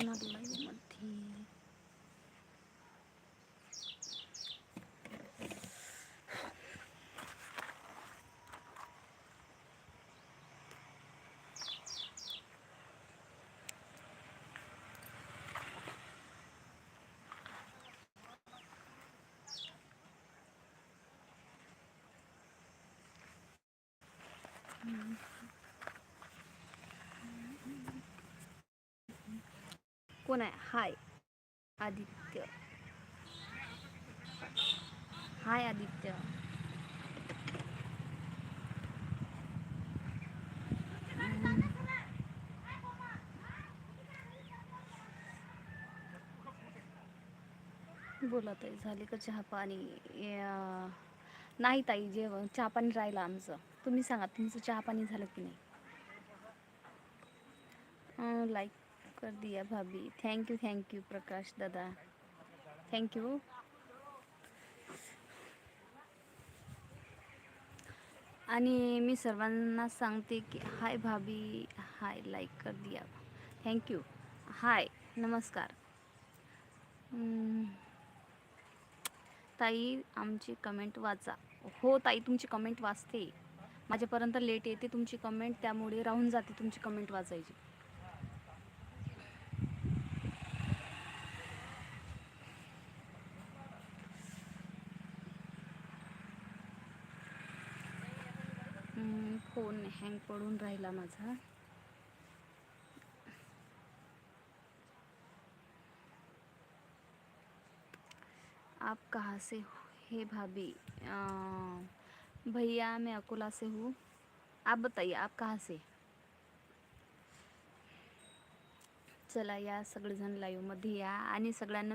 una duna di mattina. Mm-hmm. कोण आहे हाय आदित्य हाय आदित्य बोला ताई झाली का चहा पाणी नाही ताई जेवण चहा पाणी राहिलं आमचं तुम्ही सांगा तुमचं चहा पाणी झालं की नाही लाईक कर दिया भाभी। Thank you thank you Prakash दादा। थँक्यू आणि मी सर्वांना सांगते की हाय भाभी हाय लाईक कर दिया. थँक्यू हाय नमस्कार. ताई आमची कमेंट वाचा. हो ताई तुमची कमेंट वाचते. माझ्यापर्यंत लेट येते तुमची कमेंट त्यामुळे राहून जाते तुमची कमेंट वाचायची. फोन हँग पडून राहिला माझा. आप कहाँ से हो? हे? भाभी भैया मैं अकोला से हूँ। आप बताइए आप कहाँ से? चला या सगळेजण लाईव्हमध्ये या आणि सगळ्यांना